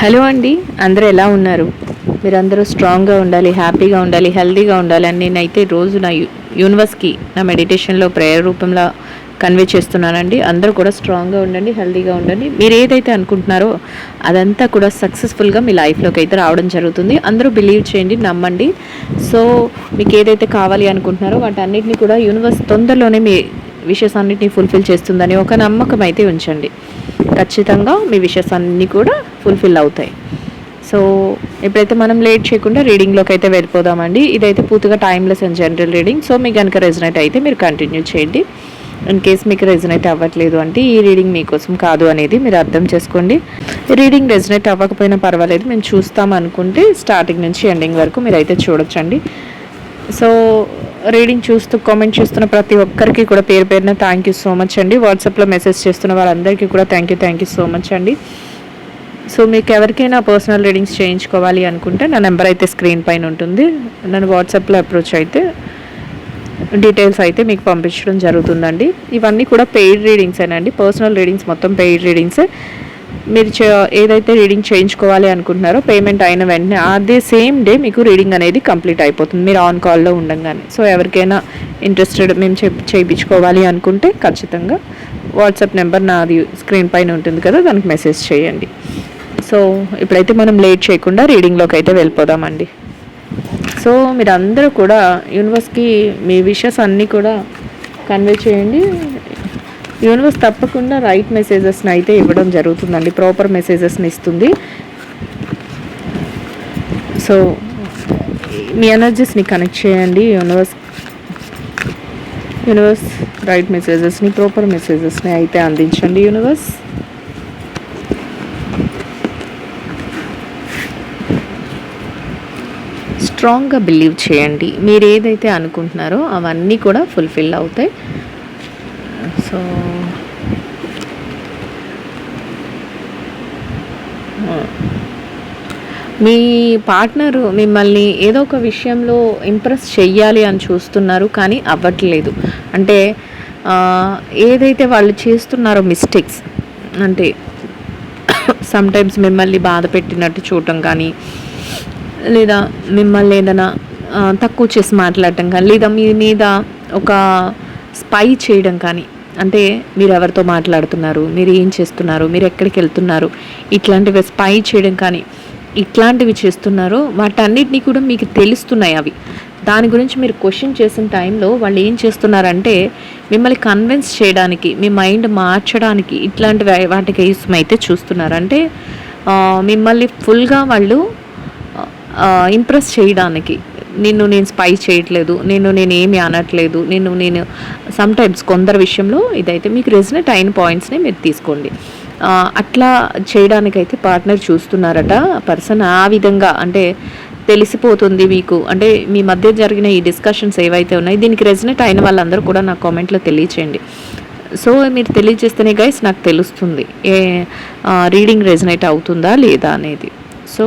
Hello అండి అందరూ ఎలా ఉన్నారు? మీరందరూ స్ట్రాంగ్గా ఉండాలి హ్యాపీగా ఉండాలి హెల్తీగా ఉండాలి అని నేనైతే రోజు నా యూనివర్స్కి నా మెడిటేషన్లో ప్రేయర్ రూపంలో కన్వే చేస్తున్నానండి. అందరూ కూడా స్ట్రాంగ్గా ఉండండి హెల్తీగా ఉండండి. మీరు ఏదైతే అనుకుంటున్నారో అదంతా కూడా సక్సెస్ఫుల్గా మీ లైఫ్లోకి అయితే రావడం జరుగుతుంది. అందరూ బిలీవ్ చేయండి నమ్మండి. సో మీకు ఏదైతే కావాలి అనుకుంటున్నారో వాటన్నిటిని కూడా యూనివర్స్ తొందరలోనే మీ విషెస్ అన్నిటిని ఫుల్ఫిల్ చేస్తుందని ఒక నమ్మకం అయితే ఉంచండి. ఖచ్చితంగా మీ విషెస్ అన్నీ కూడా ఫుల్ఫిల్ అవుతాయి. సో ఇప్పుడైతే మనం లేట్ చేయకుండా రీడింగ్లోకి అయితే వెళ్ళిపోదామండి ఇదైతే పూర్తిగా timeless and general reading so మీకు కనుక రెజనేట్ అయితే మీరు కంటిన్యూ చేయండి. ఇన్ కేస్ మీకు రెజనేట్ అవ్వట్లేదు అంటే ఈ రీడింగ్ మీకోసం కాదు అనేది మీరు అర్థం చేసుకోండి. రీడింగ్ రెజనేట్ అవ్వకపోయినా పర్వాలేదు మేము చూస్తాం అనుకుంటే స్టార్టింగ్ నుంచి ఎండింగ్ వరకు మీరు అయితే చూడొచ్చండి. సో రీడింగ్ చూస్తూ కామెంట్ చేస్తున్న ప్రతి ఒక్కరికి కూడా పేరు పేరున థ్యాంక్ యూ సో మచ్ అండి. వాట్సాప్లో మెసేజ్ చేస్తున్న వాళ్ళందరికీ కూడా thank you thank you so much అండి. సో మీకు ఎవరికైనా పర్సనల్ రీడింగ్స్ చేయించుకోవాలి అనుకుంటే నా నెంబర్ అయితే స్క్రీన్ పైన ఉంటుంది. నన్ను వాట్సాప్లో అప్రోచ్ అయితే డీటెయిల్స్ అయితే మీకు పంపించడం జరుగుతుందండి. ఇవన్నీ కూడా పెయిడ్ రీడింగ్స్ అండి పర్సనల్ రీడింగ్స్ మొత్తం పెయిడ్ రీడింగ్సే మీరు చే- ఏదైతే రీడింగ్ చేయించుకోవాలి అనుకుంటున్నారో పేమెంట్ అయిన వెంటనే అదే సేమ్ డే మీకు రీడింగ్ అనేది కంప్లీట్ అయిపోతుంది. మీరు ఆన్ కాల్లో ఉండగానే. సో ఎవరికైనా ఇంట్రెస్టెడ్ మేము చేయించుకోవాలి అనుకుంటే ఖచ్చితంగా వాట్సాప్ నెంబర్ నాది స్క్రీన్ పైన ఉంటుంది కదా దానికి మెసేజ్ చేయండి. సో ఇప్పుడైతే మనం లేట్ చేయకుండా రీడింగ్లోకి అయితే వెళ్ళిపోదామండి. సో మీరు అందరూ కూడా యూనివర్స్కి మీ విషెస్ అన్నీ కూడా కన్వే చేయండి. యూనివర్స్ తప్పకుండా రైట్ మెసేజెస్ని అయితే ఇవ్వడం జరుగుతుందండి ప్రాపర్ మెసేజెస్ని ఇస్తుంది. సో మీ ఎనర్జీస్ని కనెక్ట్ చేయండి యూనివర్స్ యూనివర్స్ రైట్ మెసేజెస్ని ప్రాపర్ మెసేజెస్ని అయితే అందించండి యూనివర్స్. స్ట్రాంగ్గా బిలీవ్ చేయండి. మీరు ఏదైతే అనుకుంటున్నారో అవన్నీ కూడా ఫుల్ఫిల్ అవుతాయి. సో మీ పార్ట్నర్ మిమ్మల్ని ఏదో ఒక విషయంలో ఇంప్రెస్ చెయ్యాలి అని చూస్తున్నారు కానీ అవ్వట్లేదు. అంటే ఏదైతే వాళ్ళు చేస్తున్నారో మిస్టేక్స్ అంటే సమ్టైమ్స్ మిమ్మల్ని బాధ పెట్టినట్టు చూడటం కానీ లేదా మిమ్మల్ని ఏదైనా తక్కువ చేసి మాట్లాడటం కానీ లేదా మీ మీద ఒక స్పై చేయడం కానీ అంటే మీరు ఎవరితో మాట్లాడుతున్నారు మీరు ఏం చేస్తున్నారు మీరు ఎక్కడికి వెళ్తున్నారు ఇట్లాంటివి స్పై చేయడం కానీ ఇట్లాంటివి చేస్తున్నారో వాటన్నిటినీ కూడా మీకు తెలుస్తున్నాయి అవి. దాని గురించి మీరు క్వశ్చన్ చేసిన టైంలో వాళ్ళు ఏం చేస్తున్నారంటే మిమ్మల్ని కన్విన్స్ చేయడానికి మీ మైండ్ మార్చడానికి ఇట్లాంటి వాటికి ఇష్టం అయితే చూస్తున్నారు అంటే మిమ్మల్ని ఫుల్గా వాళ్ళు ఇంప్రెస్ చేయడానికి. నిన్ను నేను స్పై చేయట్లేదు నేను నేను ఏమి అనట్లేదు నేను నేను సమ్టైమ్స్ కొందరు విషయంలో ఇదైతే మీకు రెజినెట్ అయిన పాయింట్స్ని మీరు తీసుకోండి. అట్లా చేయడానికైతే పార్ట్నర్ చూస్తున్నారట పర్సన్ ఆ విధంగా అంటే తెలిసిపోతుంది మీకు. అంటే మీ మధ్య జరిగిన ఈ డిస్కషన్స్ ఏవైతే ఉన్నాయి దీనికి రెజినెట్ అయిన వాళ్ళందరూ కూడా నా కామెంట్లో తెలియచేయండి. సో మీరు తెలియజేస్తేనే గైస్ నాకు తెలుస్తుంది ఏ రీడింగ్ రెజనేట్ అవుతుందా లేదా అనేది. సో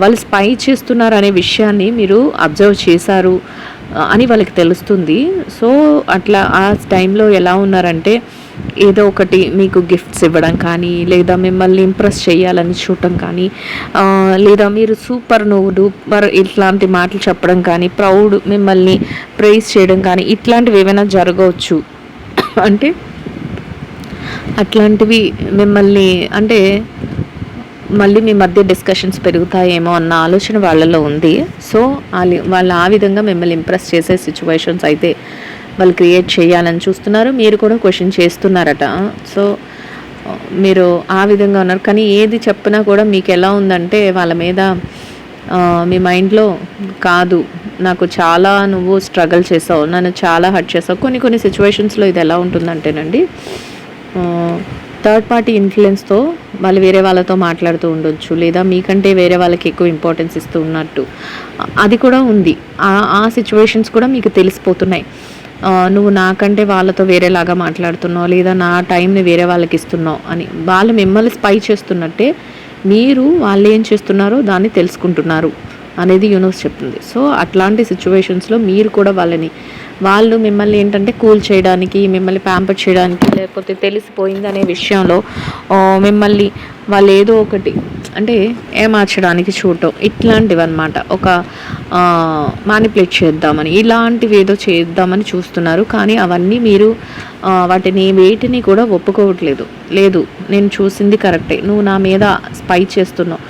వాళ్ళు స్పై చేస్తున్నారు అనే విషయాన్ని మీరు అబ్జర్వ్ చేశారు అని వాళ్ళకి తెలుస్తుంది. సో అట్లా ఆ టైంలో ఎలా ఉన్నారంటే ఏదో ఒకటి మీకు గిఫ్ట్స్ ఇవ్వడం కానీ లేదా మిమ్మల్ని ఇంప్రెస్ చేయాలని చూడటం కానీ లేదా మీరు సూపర్ నువ్వు డూపర్ ఇట్లాంటి మాటలు చెప్పడం కానీ ప్రౌడ్ మిమ్మల్ని ప్రైజ్ చేయడం కానీ ఇట్లాంటివి ఏమైనా జరగవచ్చు? అంటే అట్లాంటివి మిమ్మల్ని అంటే మళ్ళీ మీ మధ్య డిస్కషన్స్ పెరుగుతాయేమో అన్న ఆలోచన వాళ్ళలో ఉంది. సో వాళ్ళ వాళ్ళు ఆ విధంగా మిమ్మల్ని ఇంప్రెస్ చేసే సిచ్యువేషన్స్ అయితే వాళ్ళు క్రియేట్ చేయాలని చూస్తున్నారు. మీరు కూడా క్వశ్చన్ చేస్తున్నారట. సో మీరు ఆ విధంగా ఉన్నారు. కానీ ఏది చెప్పినా కూడా మీకు ఎలా ఉందంటే వాళ్ళ మీద మీ మైండ్లో కాదు. నాకు చాలా నువ్వు స్ట్రగుల్ చేసావు. నన్ను చాలా హర్ట్ చేసావు. కొన్ని కొన్ని సిచ్యువేషన్స్లో ఇది ఎలా ఉంటుందంటేనండి థర్డ్ పార్టీ ఇన్ఫ్లుయెన్స్తో వాళ్ళు వేరే వాళ్ళతో మాట్లాడుతూ ఉండొచ్చు. లేదా మీకంటే వేరే వాళ్ళకి ఎక్కువ ఇంపార్టెన్స్ ఇస్తూ ఉన్నట్టు. అది కూడా ఉంది. ఆ ఆ సిచ్యువేషన్స్ కూడా మీకు తెలిసిపోతున్నాయి. నువ్వు నాకంటే వాళ్ళతో వేరేలాగా మాట్లాడుతున్నావు లేదా నా టైంని వేరే వాళ్ళకి ఇస్తున్నావు అని వాళ్ళు మిమ్మల్ని స్పై చేస్తున్నట్టే మీరు వాళ్ళు ఏం చేస్తున్నారో దాన్ని తెలుసుకుంటున్నారు అనేది యూనివర్స్ చెప్తుంది. సో అట్లాంటి సిచ్యువేషన్స్లో మీరు కూడా వాళ్ళని వాళ్ళు మిమ్మల్ని ఏంటంటే కూల్ చేయడానికి మిమ్మల్ని ప్యాంపర్ చేయడానికి లేకపోతే తెలిసిపోయింది అనే విషయంలో మిమ్మల్ని వాళ్ళు ఏదో ఒకటి అంటే ఏమార్చడానికి చూడటం ఇట్లాంటివి అనమాట ఒక మానిపులేట్ చేద్దామని ఇలాంటివి ఏదో చేద్దామని చూస్తున్నారు. కానీ అవన్నీ మీరు వాటిని వేటిని కూడా ఒప్పుకోవట్లేదు. లేదు నేను చూసింది కరెక్టే. నువ్వు నా మీద స్పై చేస్తున్నావు.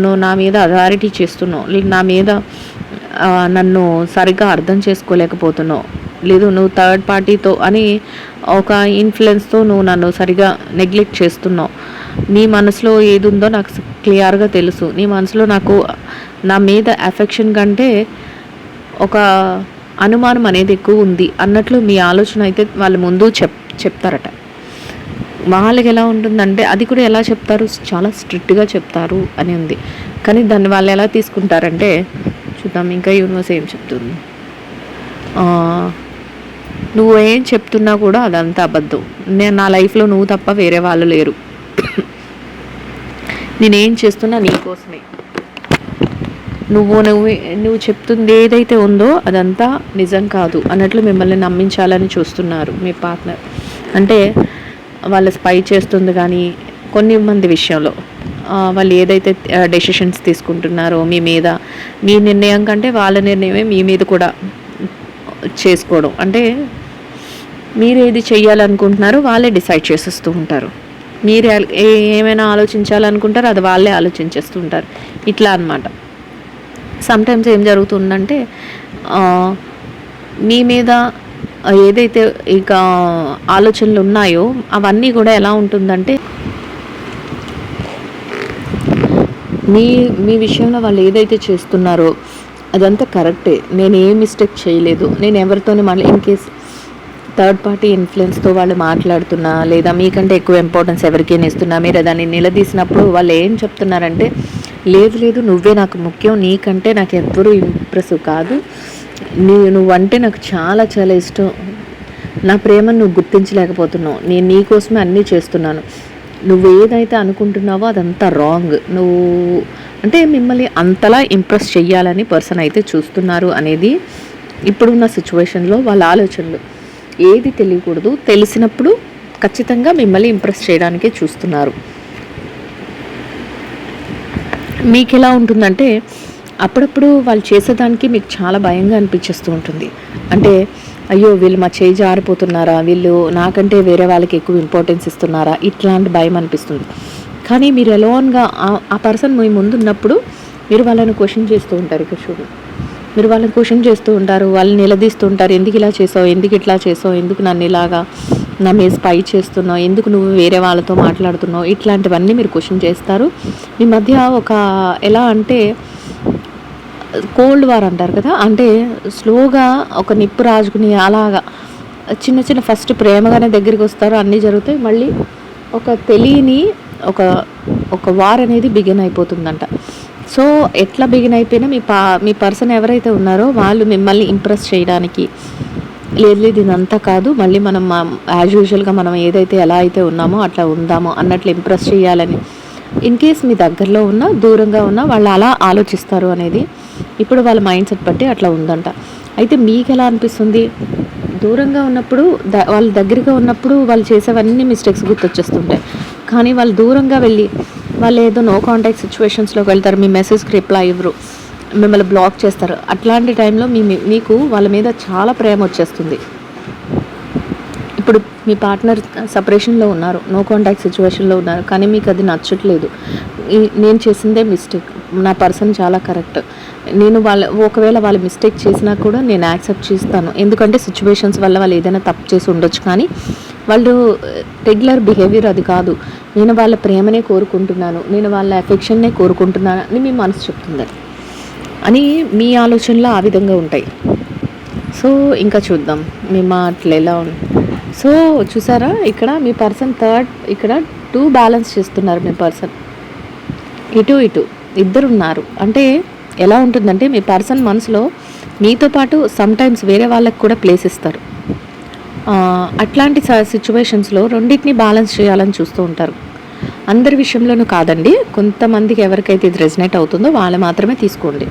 నువ్వు నా మీద అథారిటీ చేస్తున్నావు. నా మీద నన్ను సరిగ్గా అర్థం చేసుకోలేకపోతున్నావు. లేదు నువ్వు థర్డ్ పార్టీతో అని ఒక ఇన్ఫ్లుయెన్స్తో నువ్వు నన్ను సరిగా నెగ్లెక్ట్ చేస్తున్నావు. నీ మనసులో ఏది ఉందో నాకు క్లియర్గా తెలుసు. నీ మనసులో నాకు నా మీద అఫెక్షన్ కంటే ఒక అనుమానం అనేది ఎక్కువ ఉంది అన్నట్లు మీ ఆలోచన అయితే వాళ్ళ ముందు చెప్ చెప్తారట. వాళ్ళకి ఎలా ఉంటుందంటే అది కూడా ఎలా చెప్తారు? చాలా స్ట్రిక్ట్గా చెప్తారు అని ఉంది. కానీ దాన్ని వాళ్ళు ఎలా తీసుకుంటారంటే చూద్దాం. ఇంకా యూనివర్స్ ఏం చెప్తుంది? నువ్వు ఏం చెప్తున్నా కూడా అదంతా అబద్ధం. నేను నా లైఫ్లో నువ్వు తప్ప వేరే వాళ్ళు లేరు. నేనేం చేస్తున్నా నీకోసమే. నువ్వు నువ్వు నువ్వు చెప్తుంది ఏదైతే ఉందో అదంతా నిజం కాదు అన్నట్లు మిమ్మల్ని నమ్మించాలని చూస్తున్నారు మీ పార్ట్నర్. అంటే వాళ్ళ స్పై చేస్తుంది కానీ కొన్ని మంది విషయంలో. వాళ్ళు ఏదైతే డెసిషన్స్ తీసుకుంటున్నారో మీ మీద మీ నిర్ణయం కంటే వాళ్ళ నిర్ణయమే మీ మీద కూడా చేసుకోవడం. అంటే మీరు ఏది చేయాలనుకుంటున్నారో వాళ్ళే డిసైడ్ చేసేస్తూ ఉంటారు. మీరు ఏ- ఏమైనా ఆలోచించాలనుకుంటారో అది వాళ్ళే ఆలోచించేస్తూ ఉంటారు. ఇట్లా అన్నమాట. సమ్టైమ్స్ ఏం జరుగుతుందంటే మీ మీద ఏదైతే ఇక ఆలోచనలు ఉన్నాయో అవన్నీ కూడా ఎలా ఉంటుందంటే మీ మీ విషయంలో వాళ్ళు ఏదైతే చేస్తున్నారో అదంతా కరెక్టే. నేను ఏ మిస్టేక్ చేయలేదు. నేను ఎవరితోనే మళ్ళీ ఇన్ కేస్ థర్డ్ పార్టీ ఇన్ఫ్లుయెన్స్తో వాళ్ళు మాట్లాడుతున్నా లేదా మీకంటే ఎక్కువ ఇంపార్టెన్స్ ఎవరికైనా ఇస్తున్నా మీరు దాన్ని నిలదీసినప్పుడు వాళ్ళు ఏం చెప్తున్నారంటే లేదు లేదు నువ్వే నాకు ముఖ్యం నీకంటే నాకు ఎవ్వరూ ఇంప్రెస్ కాదు. నీ నువ్వంటే నాకు చాలా చాలా ఇష్టం. నా ప్రేమను నువ్వు గుర్తించలేకపోతున్నావు. నేను నీకోసమే అన్నీ చేస్తున్నాను. నువ్వు ఏదైతే అనుకుంటున్నావో అదంతా రాంగ్ నువ్వు అంటే మిమ్మల్ని అంతలా ఇంప్రెస్ చేయాలని పర్సన్ అయితే చూస్తున్నారు అనేది ఇప్పుడున్న సిచ్యువేషన్లో వాళ్ళ ఆలోచనలు. ఏది తెలియకూడదు. తెలిసినప్పుడు ఖచ్చితంగా మిమ్మల్ని ఇంప్రెస్ చేయడానికే చూస్తున్నారు. మీకు ఎలా ఉంటుందంటే అప్పుడప్పుడు వాళ్ళు చేసేదానికి మీకు చాలా భయంగా అనిపించేస్తూ ఉంటుంది. అంటే అయ్యో వీళ్ళు మా చేయి జారిపోతున్నారా? వీళ్ళు నాకంటే వేరే వాళ్ళకి ఎక్కువ ఇంపార్టెన్స్ ఇస్తున్నారా? ఇట్లాంటి భయం అనిపిస్తుంది. కానీ మీరు ఎలోన్గా ఆ పర్సన్ మీ ముందు ఉన్నప్పుడు మీరు వాళ్ళని క్వశ్చన్ చేస్తూ ఉంటారు ఇక్కడ చూడు మీరు వాళ్ళని క్వశ్చన్ చేస్తూ ఉంటారు వాళ్ళని నిలదీస్తూ ఉంటారు. ఎందుకు ఇలా చేసావు? ఎందుకు ఇట్లా చేసావు? ఎందుకు నన్ను ఇలాగా నా మీద స్పై చేస్తున్నావు? ఎందుకు నువ్వు వేరే వాళ్ళతో మాట్లాడుతున్నావు? ఇట్లాంటివన్నీ మీరు క్వశ్చన్ చేస్తారు. మీ మధ్య ఒక ఎలా అంటే కోల్డ్ వార్ అంటారు కదా అంటే స్లోగా ఒక నిప్పు రాజుకుని అలాగా చిన్న చిన్న ఫస్ట్ ప్రేమగానే దగ్గరికి వస్తారు అన్నీ జరుగుతాయి మళ్ళీ ఒక తెలియని ఒక ఒక వార్ అనేది బిగిన్ అయిపోతుందంట. సో ఎట్లా బిగిన్ అయిపోయినా మీ పా మీ పర్సన్ ఎవరైతే ఉన్నారో వాళ్ళు మిమ్మల్ని ఇంప్రెస్ చేయడానికి లేదు లేదు ఇదంతా కాదు మళ్ళీ మనం యాజ్ యూజువల్గా మనం ఏదైతే ఎలా అయితే ఉన్నామో అట్లా ఉందామో అన్నట్లు ఇంప్రెస్ చేయాలని. ఇన్ కేస్ మీ దగ్గరలో ఉన్నా దూరంగా ఉన్నా వాళ్ళు అలా ఆలోచిస్తారు అనేది ఇప్పుడు వాళ్ళ మైండ్ సెట్ బట్టి అట్లా ఉందంట. అయితే మీకు ఎలా అనిపిస్తుంది? దూరంగా ఉన్నప్పుడు ద వాళ్ళ దగ్గరగా ఉన్నప్పుడు వాళ్ళు చేసేవన్నీ మిస్టేక్స్ గుర్తొచ్చేస్తుంటాయి. కానీ వాళ్ళు దూరంగా వెళ్ళి వాళ్ళు ఏదో నో కాంటాక్ట్ సిచ్యువేషన్స్లోకి వెళ్తారు మీ మెసేజ్కి రిప్లై ఇవ్వరు మిమ్మల్ని బ్లాక్ చేస్తారు. అట్లాంటి టైంలో మీ మీకు వాళ్ళ మీద చాలా ప్రేమ వచ్చేస్తుంది. ఇప్పుడు మీ పార్ట్నర్ సపరేషన్లో ఉన్నారు నో కాంటాక్ట్ సిచ్యువేషన్లో ఉన్నారు కానీ మీకు అది నచ్చట్లేదు. నేను చేసిందే మిస్టేక్ నా పర్సన్ చాలా కరెక్ట్. నేను వాళ్ళ ఒకవేళ వాళ్ళు మిస్టేక్ చేసినా కూడా నేను యాక్సెప్ట్ చేస్తాను. ఎందుకంటే సిచ్యువేషన్స్ వల్ల వాళ్ళు ఏదైనా తప్పు చేసి ఉండొచ్చు. కానీ వాళ్ళు రెగ్యులర్ బిహేవియర్ అది కాదు. నేను వాళ్ళ ప్రేమనే కోరుకుంటున్నాను. నేను వాళ్ళ ఎఫెక్షన్నే కోరుకుంటున్నాను అని మీ మనసు చెప్తుంది. అని మీ ఆలోచనలు ఆ విధంగా ఉంటాయి. సో ఇంకా చూద్దాం. మీ మాటలు ఎలా ఉంది సో చూసారా? ఇక్కడ మీ పర్సన్ థర్డ్ ఇక్కడ టూ బ్యాలెన్స్ చేస్తున్నారు మీ పర్సన్. ఇటు ఇటు. ఇద్దరు ఉన్నారు అంటే ఎలా ఉంటుందంటే మీ పర్సన్ మనసులో మీతో పాటు సమ్టైమ్స్ వేరే వాళ్ళకి కూడా ప్లేస్ ఇస్తారు. అట్లాంటి సిచ్యువేషన్స్లో రెండింటిని బ్యాలెన్స్ చేయాలని చూస్తూ ఉంటారు. అందరి విషయంలోనూ కాదండి. కొంతమందికి ఎవరికైతే ఇది రెజినేట్ అవుతుందో వాళ్ళు మాత్రమే తీసుకోండి.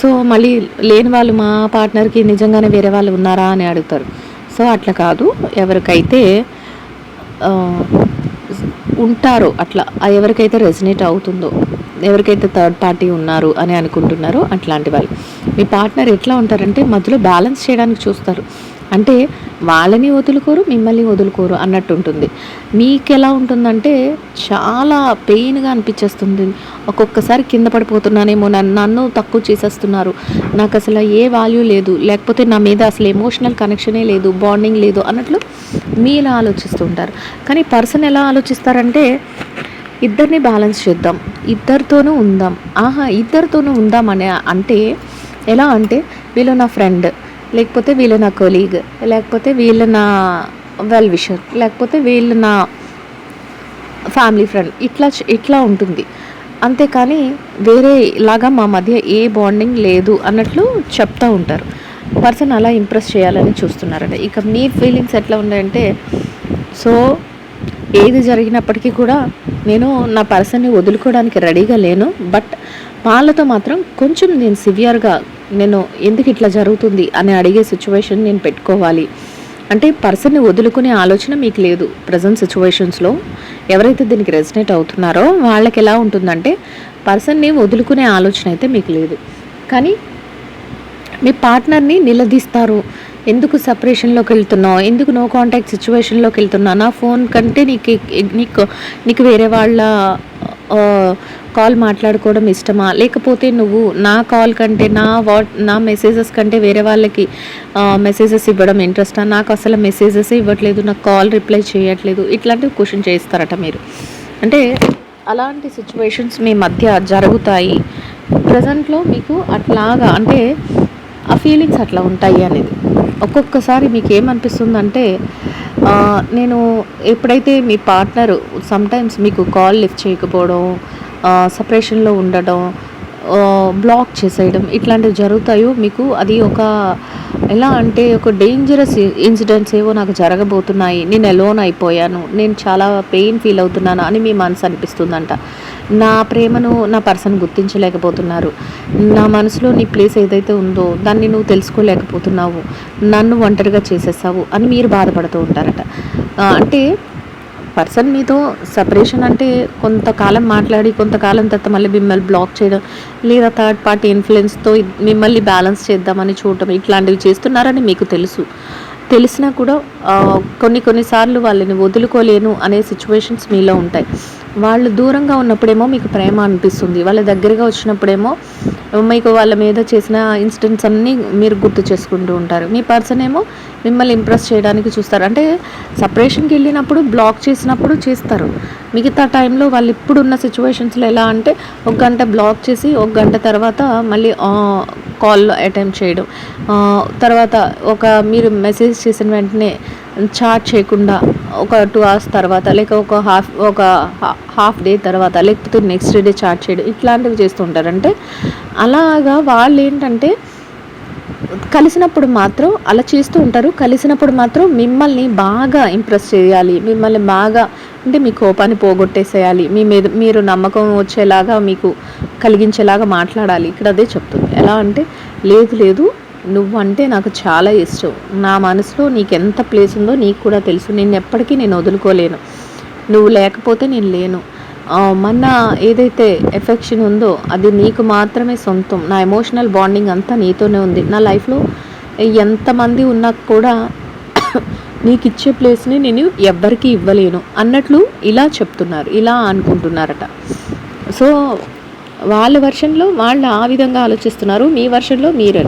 సో మళ్ళీ లేని వాళ్ళు మా పార్ట్నర్కి నిజంగానే వేరే వాళ్ళు ఉన్నారా అని అడుగుతారు. సో అట్లా కాదు. ఎవరికైతే ఉంటారో. అట్లా ఎవరికైతే రెజినేట్ అవుతుందో ఎవరికైతే థర్డ్ పార్టీ ఉన్నారు అని అనుకుంటున్నారో అట్లాంటి వాళ్ళు. మీ పార్ట్నర్ ఎట్లా ఉంటారంటే మధ్యలో బ్యాలెన్స్ చేయడానికి చూస్తారు. అంటే వాళ్ళని వదులుకోరు మిమ్మల్ని వదులుకోరు అన్నట్టు ఉంటుంది మీకు ఎలా ఉంటుందంటే చాలా పెయిన్గా అనిపించేస్తుంది. ఒక్కొక్కసారి కింద పడిపోతున్నానేమో నన్ను నన్ను తక్కువ చేసేస్తున్నారు. నాకు అసలు ఏ వాల్యూ లేదు. లేకపోతే నా మీద అసలు ఎమోషనల్ కనెక్షనే లేదు బాండింగ్ లేదు అన్నట్లు మీలా ఆలోచిస్తూ ఉంటారు. కానీ పర్సన్ ఎలా ఆలోచిస్తారంటే ఇద్దరిని బ్యాలెన్స్ చేద్దాం ఇద్దరితోనూ ఉందాం. ఆహా ఇద్దరితోనూ ఉందాం అనే అంటే ఎలా అంటే వీళ్ళు నా ఫ్రెండ్. లేకపోతే వీళ్ళు నా కొలీగ్ లేకపోతే వీళ్ళు నా వెల్ విషర్ లేకపోతే వీళ్ళు నా ఫ్యామిలీ ఫ్రెండ్ ఇట్లా ఇట్లా ఉంటుంది. అంతేకాని వేరే లాగా మా మధ్య ఏ బాండింగ్ లేదు అన్నట్లు చెప్తూ ఉంటారు. పర్సన్ అలా ఇంప్రెస్ చేయాలని చూస్తున్నారండి. ఇక మీ ఫీలింగ్స్ ఎట్లా ఉన్నాయంటే సో ఏది జరిగినప్పటికీ కూడా నేను నా పర్సన్ని వదులుకోవడానికి రెడీగా లేను. బట్ వాళ్ళతో మాత్రం కొంచెం నేను సివియర్గా నేను ఎందుకు ఇట్లా జరుగుతుంది అని అడిగే సిచ్యువేషన్ నేను పెట్టుకోవాలి. అంటే పర్సన్ని వదులుకునే ఆలోచన మీకు లేదు ప్రజెంట్ సిచ్యువేషన్స్లో ఎవరైతే దీనికి రెసినేట్ అవుతున్నారో వాళ్ళకి ఎలా ఉంటుందంటే పర్సన్ని వదులుకునే ఆలోచన అయితే మీకు లేదు. కానీ మీ పార్ట్నర్ని నిలదీస్తారు. ఎందుకు సపరేషన్లోకి వెళ్తున్నావు? ఎందుకు నో కాంటాక్ట్ సిచ్యువేషన్లోకి వెళ్తున్నావు? నా ఫోన్ కంటే నీకు నీకు నీకు వేరే వాళ్ళ కాల్ మాట్లాడుకోవడం ఇష్టమా? లేకపోతే నువ్వు నా కాల్ కంటే నా వాట్ నా మెసేజెస్ కంటే వేరే వాళ్ళకి మెసేజెస్ ఇవ్వడం ఇంట్రెస్టా నాకు అసలు మెసేజెస్ ఇవ్వట్లేదు నాకు కాల్ రిప్లై చేయట్లేదు. ఇట్లాంటివి క్వశ్చన్ చేస్తారట మీరు. అంటే అలాంటి సిచ్యువేషన్స్ మీ మధ్య జరుగుతాయి. ప్రజెంట్లో మీకు అట్లాగా అంటే ఆ ఫీలింగ్స్ అట్లా ఉంటాయి అనేది. ఒక్కొక్కసారి మీకు ఏమనిపిస్తుందంటే నేను ఎప్పుడైతే మీ పార్ట్నర్ సమ్టైమ్స్ మీకు కాల్ లిఫ్ట్ చేయకపోవడం సపరేషన్లో ఉండడం బ్లాక్ చేసేయడం ఇట్లాంటివి జరుగుతాయో మీకు అది ఒక ఎలా అంటే ఒక డేంజరస్ ఇన్సిడెంట్స్ ఏవో నాకు జరగబోతున్నాయి. నేను ఎలోన్ అయిపోయాను. నేను చాలా పెయిన్ ఫీల్ అవుతున్నాను అని మీ మనసు అనిపిస్తుందంట. నా ప్రేమను నా పర్సన్ గుర్తించలేకపోతున్నారు. నా మనసులో నీ ప్లేస్ ఏదైతే ఉందో దాన్ని నువ్వు తెలుసుకోలేకపోతున్నావు. నన్ను ఒంటరిగా చేసేసావు అని మీరు బాధపడుతూ ఉంటారట. అంటే పర్సన్ మీతో సపరేషన్ అంటే కొంతకాలం మాట్లాడి కొంతకాలం తర్వాత మళ్ళీ మిమ్మల్ని బ్లాక్ చేయడం లేదా థర్డ్ పార్టీ ఇన్ఫ్లుయెన్స్తో మిమ్మల్ని బ్యాలెన్స్ చేద్దామని చూడటం ఇట్లాంటివి చేస్తున్నారని మీకు తెలుసు. తెలిసినా కూడా కొన్ని కొన్నిసార్లు వాళ్ళని వదులుకోలేను అనే సిచ్యువేషన్స్ మీలో ఉంటాయి. వాళ్ళు దూరంగా ఉన్నప్పుడేమో మీకు ప్రేమ అనిపిస్తుంది. వాళ్ళ దగ్గరగా వచ్చినప్పుడేమో మీకు వాళ్ళ మీద చేసిన ఇన్సిడెంట్స్ అన్నీ మీరు గుర్తు చేసుకుంటూ ఉంటారు. మీ పర్సన్ ఏమో మిమ్మల్ని ఇంప్రెస్ చేయడానికి చూస్తారు. అంటే సపరేషన్కి వెళ్ళినప్పుడు బ్లాక్ చేసినప్పుడు చేస్తారు. మిగతా టైంలో వాళ్ళు ఇప్పుడున్న సిచ్యువేషన్స్లో ఎలా అంటే ఒక గంట బ్లాక్ చేసి ఒక గంట తర్వాత మళ్ళీ కాల్ అటెంప్ట్ చేయడం. తర్వాత ఒక మీరు మెసేజ్ చేసిన వెంటనే చాట్ చేయకుండా ఒక టూ అవర్స్ తర్వాత లేక ఒక హాఫ్ ఒక హాఫ్ డే తర్వాత లేకపోతే నెక్స్ట్ డే చాట్ చేయడం ఇట్లాంటివి చేస్తూ అలాగా వాళ్ళు ఏంటంటే కలిసినప్పుడు మాత్రం అలా చేస్తూ ఉంటారు. కలిసినప్పుడు మాత్రం మిమ్మల్ని బాగా ఇంప్రెస్ చేయాలి. మిమ్మల్ని బాగా అంటే మీ కోపాన్ని పోగొట్టేసేయాలి. మీ మీద మీరు నమ్మకం వచ్చేలాగా మీకు కలిగించేలాగా మాట్లాడాలి. ఇక్కడ అదే చెప్తుంది. ఎలా అంటే లేదు లేదు నువ్వంటే నాకు చాలా ఇష్టం. నా మనసులో నీకు ఎంత ప్లేస్ ఉందో నీకు కూడా తెలుసు. నేను ఎప్పటికీ నేను వదులుకోలేను. నువ్వు లేకపోతే నేను లేను. మన ఏదైతే ఎఫెక్షన్ ఉందో అది నీకు మాత్రమే సొంతం. నా ఎమోషనల్ బాండింగ్ అంతా నీతోనే ఉంది. నా లైఫ్లో ఎంతమంది ఉన్నా కూడా నీకు ఇచ్చే ప్లేస్ని నేను ఎవ్వరికీ ఇవ్వలేను అన్నట్లు ఇలా చెప్తున్నారు. ఇలా అనుకుంటున్నారట. సో వాళ్ళ వర్షన్లో వాళ్ళు ఆ విధంగా ఆలోచిస్తున్నారు. మీ వర్షన్లో మీరే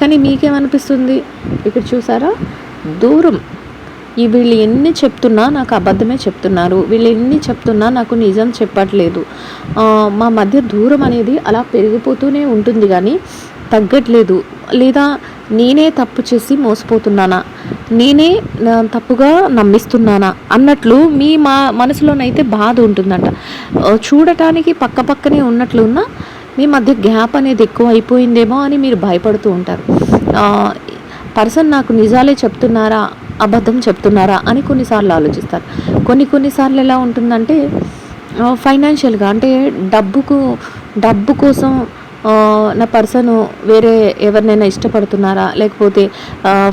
కానీ మీకేమనిపిస్తుంది? ఇక్కడ చూసారా? దూరం. ఈ వీళ్ళు ఎన్ని చెప్తున్నా నాకు అబద్ధమే చెప్తున్నారు. వీళ్ళు ఎన్ని చెప్తున్నా నాకు నిజం చెప్పట్లేదు. మా మధ్య దూరం అనేది అలా పెరిగిపోతూనే ఉంటుంది కానీ తగ్గట్లేదు. లేదా నేనే తప్పు చేసి మోసపోతున్నానా? నేనే తప్పుగా నమ్మిస్తున్నానా? అన్నట్లు మీ మా మనసులోనైతే బాధ ఉంటుందంట. చూడటానికి పక్క పక్కనే ఉన్నట్లు ఉన్న మీ మధ్య గ్యాప్ అనేది ఎక్కువ అయిపోయిందేమో అని మీరు భయపడుతూ ఉంటారు. పర్సన్ నాకు నిజాలే చెప్తున్నారా? అబద్ధం చెప్తున్నారా? అని కొన్నిసార్లు ఆలోచిస్తారు. కొన్ని కొన్నిసార్లు ఎలా ఉంటుందంటే ఫైనాన్షియల్గా అంటే డబ్బుకు డబ్బు కోసం నా పర్సన్ వేరే ఎవరినైనా ఇష్టపడుతున్నారా? లేకపోతే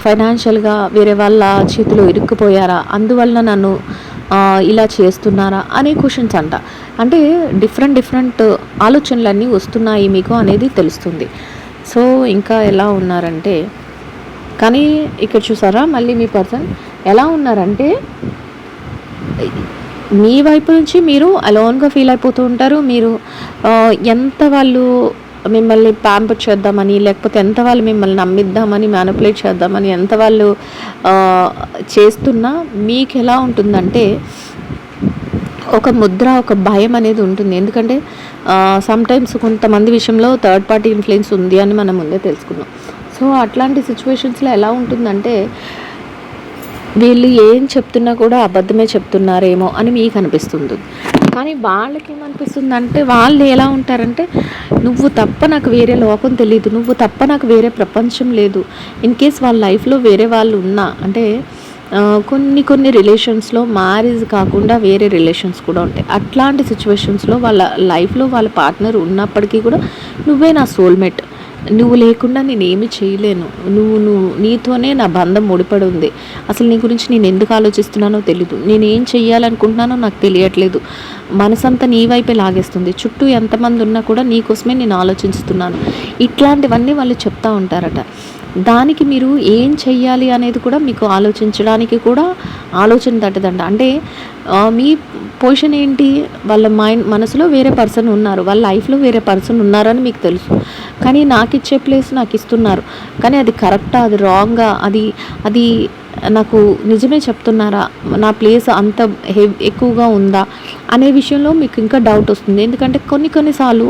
ఫైనాన్షియల్గా వేరే వాళ్ళ చేతిలో ఇరుక్కుపోయారా? అందువలన నన్ను ఇలా చేస్తున్నారా అనే క్వశ్చన్స్ అంట. అంటే డిఫరెంట్ డిఫరెంట్ ఆలోచనలన్నీ వస్తున్నాయి మీకు అనేది తెలుస్తుంది. సో ఇంకా ఎలా ఉన్నారంటే కానీ ఇక్కడ చూసారా మళ్ళీ మీ పర్సన్ ఎలా ఉన్నారంటే మీ వైపు నుంచి మీరు అలోన్గా ఫీల్ అయిపోతూ ఉంటారు. మీరు ఎంత వాళ్ళు మిమ్మల్ని ప్యాంపర్ చేద్దామని లేకపోతే ఎంత వాళ్ళు మిమ్మల్ని నమ్మిద్దామని మ్యానిపులేట్ చేద్దామని ఎంత వాళ్ళు చేస్తున్నా మీకు ఎలా ఉంటుందంటే ఒక ముద్ర ఒక భయం అనేది ఉంటుంది. ఎందుకంటే సమ్టైమ్స్ కొంతమంది విషయంలో థర్డ్ పార్టీ ఇన్ఫ్లుయెన్స్ ఉంది అని మనం ముందే తెలుసుకున్నాం. సో అట్లాంటి సిచ్యువేషన్స్లో ఎలా ఉంటుందంటే వీళ్ళు ఏం చెప్తున్నా కూడా అబద్ధమే చెప్తున్నారేమో అని మీకు అనిపిస్తుంది. కానీ వాళ్ళకి ఏమనిపిస్తుంది అంటే వాళ్ళు ఎలా ఉంటారంటే నువ్వు తప్ప నాకు వేరే లోకం తెలియదు నువ్వు తప్ప నాకు వేరే ప్రపంచం లేదు. ఇన్ కేస్ వాళ్ళ లైఫ్లో వేరే వాళ్ళు ఉన్నా అంటే కొన్ని కొన్ని రిలేషన్స్లో మ్యారేజ్ కాకుండా వేరే రిలేషన్స్ కూడా ఉంటాయి. అట్లాంటి సిచ్యువేషన్స్లో వాళ్ళ లైఫ్లో వాళ్ళ పార్ట్నర్ ఉన్నప్పటికీ కూడా నువ్వే నా సోల్మేట్. నువ్వు లేకుండా నేను ఏమి చేయలేను. నువ్వు నువ్వు నీతోనే నా బంధం ముడిపడి ఉంది అసలు నీ గురించి నేను ఎందుకు ఆలోచిస్తున్నానో తెలీదు. నేను ఏం చెయ్యాలనుకుంటున్నానో నాకు తెలియట్లేదు. మనసంతా నీ వైపే లాగేస్తుంది. చుట్టూ ఎంతమంది ఉన్నా కూడా నీకోసమే నేను ఆలోచిస్తున్నాను. ఇట్లాంటివన్నీ వాళ్ళు చెప్తా ఉంటారట. దానికి మీరు ఏం చెయ్యాలి అనేది కూడా మీకు ఆలోచించడానికి కూడా ఆలోచన తట్టదంట. అంటే మీ పొజిషన్ ఏంటి? వాళ్ళ మైండ్ మనసులో వేరే పర్సన్ ఉన్నారు. వాళ్ళ లైఫ్లో వేరే పర్సన్ ఉన్నారని మీకు తెలుసు. కానీ నాకు ఇచ్చే ప్లేస్ నాకు ఇస్తున్నారు కానీ అది కరెక్టా? అది రాంగా? అది అది నాకు నిజమే చెప్తున్నారా? నా ప్లేస్ అంత ఎక్కువగా ఉందా? అనే విషయంలో మీకు ఇంకా డౌట్ వస్తుంది. ఎందుకంటే కొన్ని కొన్నిసార్లు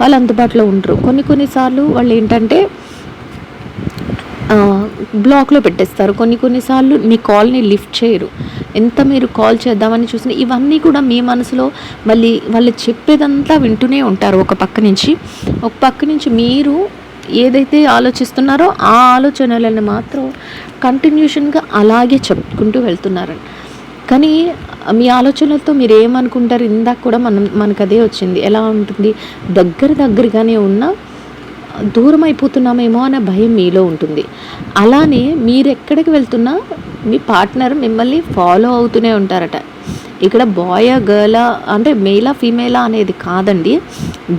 వాళ్ళు అందుబాటులో ఉండరు. కొన్ని కొన్నిసార్లు వాళ్ళు ఏంటంటే బ్లాక్లో పెట్టేస్తారు. కొన్ని కొన్నిసార్లు మీ కాల్ని లిఫ్ట్ చేయరు. ఎంత మీరు కాల్ చేద్దామని చూసిన ఇవన్నీ కూడా మీ మనసులో మళ్ళీ వాళ్ళు చెప్పేదంతా వింటూనే ఉంటారు ఒక పక్క నుంచి. ఒక పక్క నుంచి మీరు ఏదైతే ఆలోచిస్తున్నారో ఆ ఆలోచనలను మాత్రం కంటిన్యూషన్గా అలాగే చెప్పుకుంటూ వెళ్తున్నారండి కానీ మీ ఆలోచనలతో మీరు ఏమనుకుంటారు? ఇందాక కూడా మనం మనకు అదే వచ్చింది. ఎలా ఉంటుంది? దగ్గర దగ్గరగానే ఉన్నా దూరం అయిపోతున్నామేమో అనే భయం మీలో ఉంటుంది. అలానే మీరు ఎక్కడికి వెళ్తున్నా మీ పార్ట్నర్ మిమ్మల్ని ఫాలో అవుతూనే ఉంటారట. ఇక్కడ బాయ్ గర్ల్ అంటే మేలా ఫీమేలా అనేది కాదండి.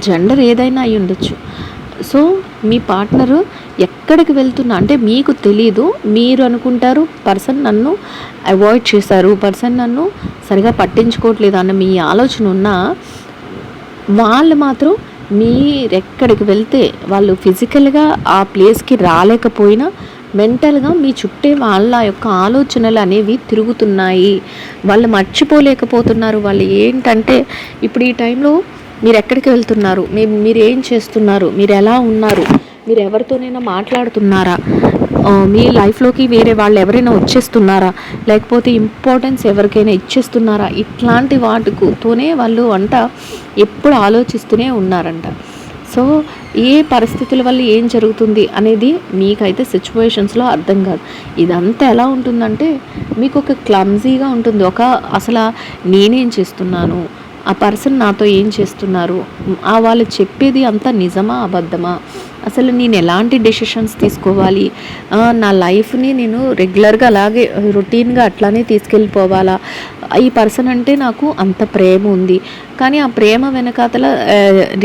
జెండర్ ఏదైనా అయి ఉండొచ్చు. సో మీ పార్ట్నరు ఎక్కడికి వెళ్తున్నా అంటే మీకు తెలీదు మీరు అనుకుంటారు పర్సన్ నన్ను అవాయిడ్ చేశారు పర్సన్ నన్ను సరిగా పట్టించుకోవట్లేదు అన్న మీ ఆలోచన ఉన్నా వాళ్ళు మాత్రం మీరెక్కడికి వెళ్తే వాళ్ళు ఫిజికల్గా ఆ ప్లేస్కి రాలేకపోయినా మెంటల్గా మీ చుట్టే వాళ్ళ యొక్క ఆలోచనలు అనేవి తిరుగుతున్నాయి. వాళ్ళు మర్చిపోలేకపోతున్నారు. వాళ్ళు ఏంటంటే ఇప్పుడు ఈ టైంలో మీరు ఎక్కడికి వెళ్తున్నారు? మీ మీరు ఏం చేస్తున్నారు? మీరు ఎలా ఉన్నారు? మీరు ఎవరితోనైనా మాట్లాడుతున్నారా మీ లైఫ్లోకి వేరే వాళ్ళు ఎవరైనా వచ్చేస్తున్నారా? లేకపోతే ఇంపార్టెన్స్ ఎవరికైనా ఇచ్చేస్తున్నారా? ఇట్లాంటి వాటితోనే వాళ్ళు అంట ఎప్పుడు ఆలోచిస్తూనే ఉన్నారంట. సో ఏ పరిస్థితుల వల్ల ఏం జరుగుతుంది అనేది మీకైతే సిచ్యువేషన్స్లో అర్థం కాదు. ఇదంతా ఎలా ఉంటుందంటే మీకు ఒక క్లమ్జీగా ఉంటుంది. ఒక అసలు నేనేం చేస్తున్నాను? ఆ పర్సన్ నాతో ఏం చేస్తున్నారు? ఆ వాళ్ళు చెప్పేది అంతా నిజమా అబద్ధమా? అసలు నేను ఎలాంటి డెసిషన్స్ తీసుకోవాలి? నా లైఫ్ని నేను రెగ్యులర్గా అలాగే రొటీన్గా అట్లానే తీసుకెళ్ళిపోవాలా? ఈ పర్సన్ అంటే నాకు అంత ప్రేమ ఉంది. కానీ ఆ ప్రేమ వెనకాతల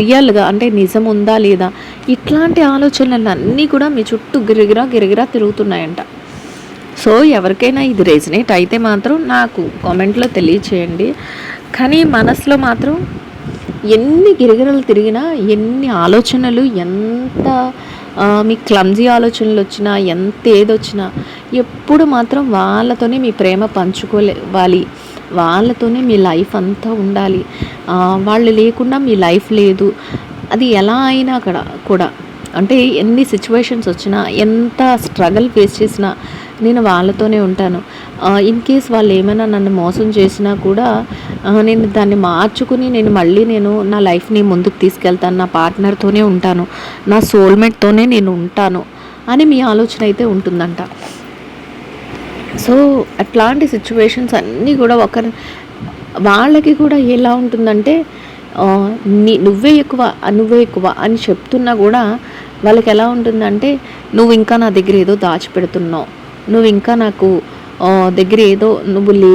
రియల్గా అంటే నిజం ఉందా లేదా? ఇట్లాంటి ఆలోచనలు అన్నీ కూడా మీ చుట్టూ గిరిగిరా గిరిగిరా తిరుగుతున్నాయంట. సో ఎవరికైనా ఇది రెజినేట్ అయితే మాత్రం నాకు కామెంట్లో తెలియచేయండి. కానీ మనసులో మాత్రం ఎన్ని గిరిగిరలు తిరిగినా ఎన్ని ఆలోచనలు ఎంత మీ క్లమ్జీ ఆలోచనలు వచ్చినా ఎంత ఏదొచ్చినా ఎప్పుడు మాత్రం వాళ్ళతోనే మీ ప్రేమ పంచుకోవాలి. వాళ్ళతోనే మీ లైఫ్ అంతా ఉండాలి. వాళ్ళు లేకుండా మీ లైఫ్ లేదు. అది ఎలా అయినా అక్కడ కూడా. అంటే ఎన్ని సిచ్యువేషన్స్ వచ్చినా ఎంత స్ట్రగల్ ఫేస్ చేసినా నేను వాళ్ళతోనే ఉంటాను. ఇన్ కేస్ వాళ్ళు ఏమైనా నన్ను మోసం చేసినా కూడా నేను దాన్ని మార్చుకుని నేను మళ్ళీ నేను నా లైఫ్ని ముందుకు తీసుకెళ్తాను నా పార్ట్నర్తోనే ఉంటాను నా సోల్మేట్తోనే నేను ఉంటాను అని మీ ఆలోచన అయితే ఉంటుందంట. సో అట్లాంటి సిచ్యువేషన్స్ అన్నీ కూడా ఒక వాళ్ళకి కూడా ఎలా ఉంటుందంటే నీ నువ్వే ఎక్కువ నువ్వే ఎక్కువ అని చెప్తున్నా కూడా వాళ్ళకి ఎలా ఉంటుందంటే నువ్వు ఇంకా నా దగ్గర ఏదో దాచిపెడుతున్నావు. నువ్వు ఇంకా నాకు దగ్గర ఏదో నువ్వు లే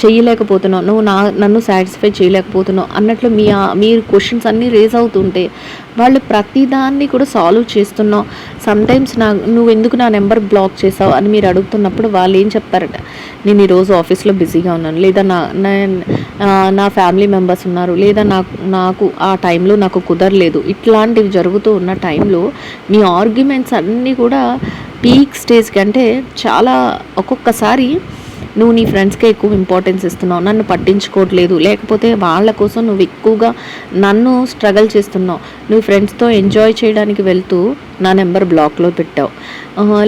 చేయలేకపోతున్నావు నువ్వు నా నన్ను సాటిస్ఫై చేయలేకపోతున్నావు అన్నట్లు మీ మీరు క్వశ్చన్స్ అన్నీ రేజ్ అవుతుంటే వాళ్ళు ప్రతిదాన్ని కూడా సాల్వ్ చేస్తున్నావు. సమ్టైమ్స్ నా నువ్వు ఎందుకు నా నెంబర్ బ్లాక్ చేసావు అని మీరు అడుగుతున్నప్పుడు వాళ్ళు ఏం చెప్తారట? నేను ఈరోజు ఆఫీస్లో బిజీగా ఉన్నాను. లేదా నా నా ఫ్యామిలీ మెంబర్స్ ఉన్నారు. లేదా నాకు నాకు ఆ టైంలో నాకు కుదరలేదు. ఇట్లాంటివి జరుగుతూ ఉన్న టైంలో మీ ఆర్గ్యుమెంట్స్ అన్నీ కూడా పీక్ స్టేజ్ కంటే చాలా ఒక్కొక్కసారి నువ్వు నీ ఫ్రెండ్స్కే ఎక్కువ ఇంపార్టెన్స్ ఇస్తున్నావు. నన్ను పట్టించుకోవట్లేదు. లేకపోతే వాళ్ళ కోసం నువ్వు ఎక్కువగా నన్ను స్ట్రగల్ చేస్తున్నావు. నువ్వు ఫ్రెండ్స్తో ఎంజాయ్ చేయడానికి వెళ్తూ నా నెంబర్ బ్లాక్లో పెట్టావు.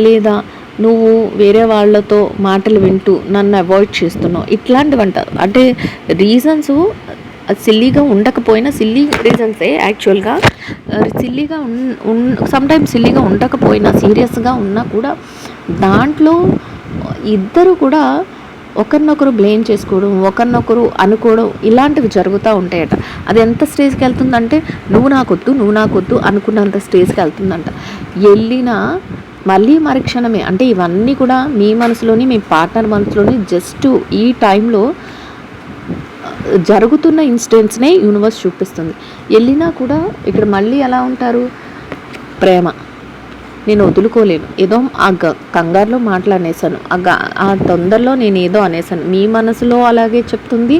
లేదా నువ్వు వేరే వాళ్ళతో మాటలు వింటూ నన్ను అవాయిడ్ చేస్తున్నావు. ఇట్లాంటివంట. అంటే రీజన్స్ సిల్లీగా ఉండకపోయినా సిల్లీ రీజన్సే యాక్చువల్గా. సిల్లీగా ఉన్ ఉన్ సమ్టైమ్స్ సిల్లీగా ఉండకపోయినా సీరియస్గా ఉన్నా కూడా దాంట్లో ఇద్దరు కూడా ఒకరినొకరు బ్లేమ్ చేసుకోవడం ఒకరినొకరు అనుకోవడం ఇలాంటివి జరుగుతూ ఉంటాయట. అది ఎంత స్టేజ్కి వెళ్తుందంటే నువ్వు నాకొద్దు నువ్వు నాకొద్దు అనుకున్నంత స్టేజ్కి వెళ్తుందంట. వెళ్ళినా మళ్ళీ మరుక్షణమే అంటే ఇవన్నీ కూడా మీ మనసులోని మీ పార్ట్నర్ మనసులోని జస్ట్ ఈ టైంలో జరుగుతున్న ఇన్స్టెంట్స్నే యూనివర్స్ చూపిస్తుంది. వెళ్ళినా కూడా ఇక్కడ మళ్ళీ ఎలా ఉంటారు? ప్రేమ. నేను వదులుకోలేను. ఏదో ఆ గ కంగారులో మాట్లాడేశాను ఆ గ ఆ తొందరలో నేను ఏదో అనేసాను మీ మనసులో అలాగే చెప్తుంది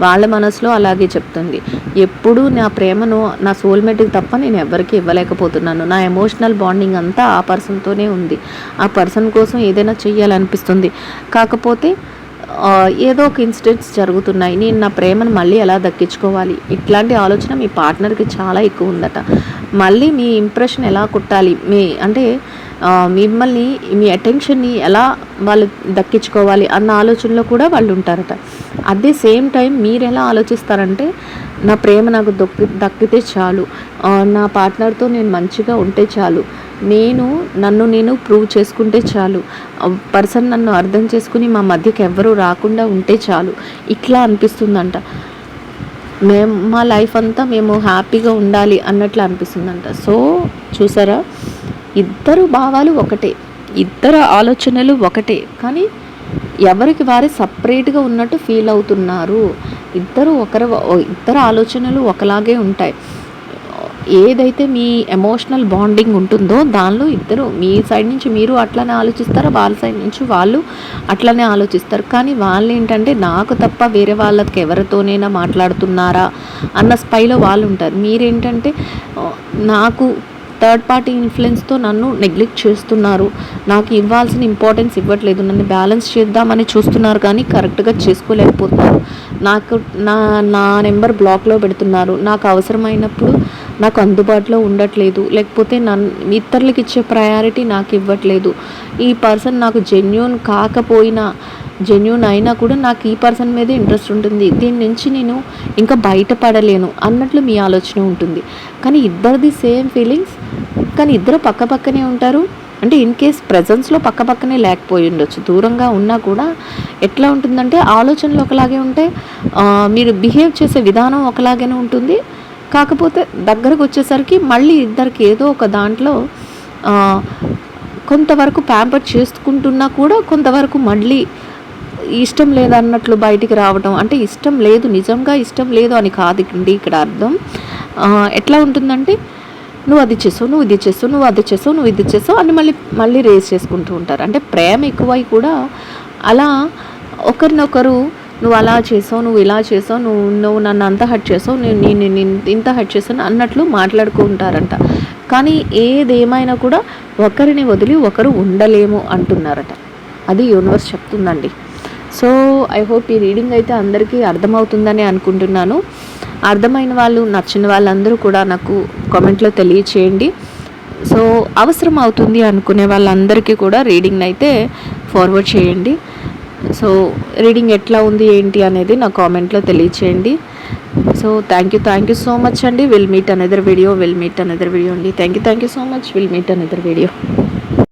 వాళ్ళ మనసులో అలాగే చెప్తుంది. ఎప్పుడు నా ప్రేమను నా సోల్మేట్కి తప్ప నేను ఎవరికి ఇవ్వలేకపోతున్నాను. నా ఎమోషనల్ బాండింగ్ అంతా ఆ పర్సన్తోనే ఉంది. ఆ పర్సన్ కోసం ఏదైనా చెయ్యాలనిపిస్తుంది. కాకపోతే ఏదో ఒక ఇన్సిడెంట్స్ జరుగుతున్నాయి. నేను నా ప్రేమను మళ్ళీ ఎలా దక్కించుకోవాలి? ఇట్లాంటి ఆలోచన మీ పార్ట్నర్కి చాలా ఎక్కువ ఉందట. మళ్ళీ మీ ఇంప్రెషన్ ఎలా కుట్టాలి? మీ అంటే మిమ్మల్ని మీ అటెన్షన్ని ఎలా వాళ్ళు దక్కించుకోవాలి అన్న ఆలోచనలో కూడా వాళ్ళు ఉంటారట అట్ ది సేమ్ టైం మీరు ఎలా ఆలోచిస్తారంటే నా ప్రేమ నాకు దొక్కి దక్కితే చాలు. నా పార్ట్నర్తో నేను మంచిగా ఉంటే చాలు. నేను నన్ను నేను ప్రూవ్ చేసుకుంటే చాలు. పర్సన్ నన్ను అర్థం చేసుకుని మా మధ్యకి ఎవ్వరూ రాకుండా ఉంటే చాలు. ఇట్లా అనిపిస్తుందంట. మేము మా లైఫ్ అంతా మేము హ్యాపీగా ఉండాలి అన్నట్లు అనిపిస్తుందంట. సో చూసారా? ఇద్దరు భావాలు ఒకటే. ఇద్దరు ఆలోచనలు ఒకటే. కానీ ఎవరికి వారే సపరేట్గా ఉన్నట్టు ఫీల్ అవుతున్నారు. ఇద్దరు ఒకరు ఇద్దరు ఆలోచనలు ఒకలాగే ఉంటాయి. ఏదైతే మీ ఎమోషనల్ బాండింగ్ ఉంటుందో దానిలో ఇద్దరు మీ సైడ్ నుంచి మీరు అట్లనే ఆలోచిస్తారు? వాళ్ళ సైడ్ నుంచి వాళ్ళు అట్లనే ఆలోచిస్తారు. కానీ వాళ్ళు ఏంటంటే నాకు తప్ప వేరే వాళ్ళకి ఎవరితోనైనా మాట్లాడుతున్నారా? అన్న స్పైలో వాళ్ళు ఉంటారు. మీరేంటంటే నాకు థర్డ్ పార్టీ ఇన్ఫ్లుయెన్స్తో నన్ను నెగ్లెక్ట్ చేస్తున్నారు. నాకు ఇవ్వాల్సిన ఇంపార్టెన్స్ ఇవ్వట్లేదు. నన్ను బ్యాలెన్స్ చేద్దామని చూస్తున్నారు కానీ కరెక్ట్గా చేసుకోలేకపోతున్నారు. నాకు నా నా నెంబర్ బ్లాక్లో పెడుతున్నారు. నాకు అవసరమైనప్పుడు నాకు అందుబాటులో ఉండట్లేదు. లేకపోతే నన్ను ఇతరులకు ఇచ్చే ప్రయారిటీ నాకు ఇవ్వట్లేదు. ఈ పర్సన్ నాకు జెన్యున్ కాకపోయినా జెన్యున్ అయినా కూడా నాకు ఈ పర్సన్ మీదే ఇంట్రెస్ట్ ఉంటుంది. దీని నుంచి నేను ఇంకా బయటపడలేను అన్నట్లు మీ ఆలోచన ఉంటుంది. కానీ ఇద్దరిది సేమ్ ఫీలింగ్స్ కానీ ఇద్దరు పక్క పక్కనే ఉంటారు. అంటే ఇన్ కేస్ ప్రజెన్స్లో పక్క పక్కనే లేకపోయి ఉండొచ్చు. దూరంగా ఉన్నా కూడా ఎట్లా ఉంటుందంటే ఆలోచనలు ఒకలాగే ఉంటాయి. మీరు బిహేవ్ చేసే విధానం ఒకలాగానే ఉంటుంది. కాకపోతే దగ్గరకు వచ్చేసరికి మళ్ళీ ఇద్దరికి ఏదో ఒక దాంట్లో కొంతవరకు ప్యాంపర్ చేసుకుంటున్నా కూడా కొంతవరకు మళ్ళీ ఇష్టం లేదన్నట్లు బయటికి రావడం అంటే ఇష్టం లేదు నిజంగా ఇష్టం లేదు అని కాదు ఇక్కడ ఇక్కడ అర్థం ఎట్లా ఉంటుందంటే నువ్వు అది చేసావు నువ్వు ఇది చేసావు నువ్వు అది చేసావు నువ్వు ఇది చేసావు అని మళ్ళీ మళ్ళీ రేస్ చేసుకుంటూ ఉంటారు. అంటే ప్రేమ ఎక్కువై కూడా అలా ఒకరినొకరు నువ్వు అలా చేసావు నువ్వు ఇలా చేసావు నువ్వు నువ్వు నన్ను అంత హట్ చేసావు నేను నేను ఇంత హట్ చేసాను అన్నట్లు మాట్లాడుకుంటారంట కానీ ఏదేమైనా కూడా ఒకరిని వదిలి ఒకరు ఉండలేము అంటున్నారట. అది యూనివర్స్ చెప్తుందండి. సో ఐ హోప్ ఈ రీడింగ్ అయితే అందరికీ అర్థమవుతుందని అనుకుంటున్నాను. అర్థమైన వాళ్ళు నచ్చిన వాళ్ళందరూ కూడా నాకు కామెంట్లో తెలియచేయండి. సో అవసరం అవుతుంది అనుకునే వాళ్ళందరికీ కూడా రీడింగ్ అయితే ఫార్వర్డ్ చేయండి. సో రీడింగ్ ఎట్లా ఉంది ఏంటి అనేది నా కామెంట్లో తెలియచేయండి. So thank you thank you so much అండి. Will meet another video will meet another video అండి. Thank you thank you so much will meet another video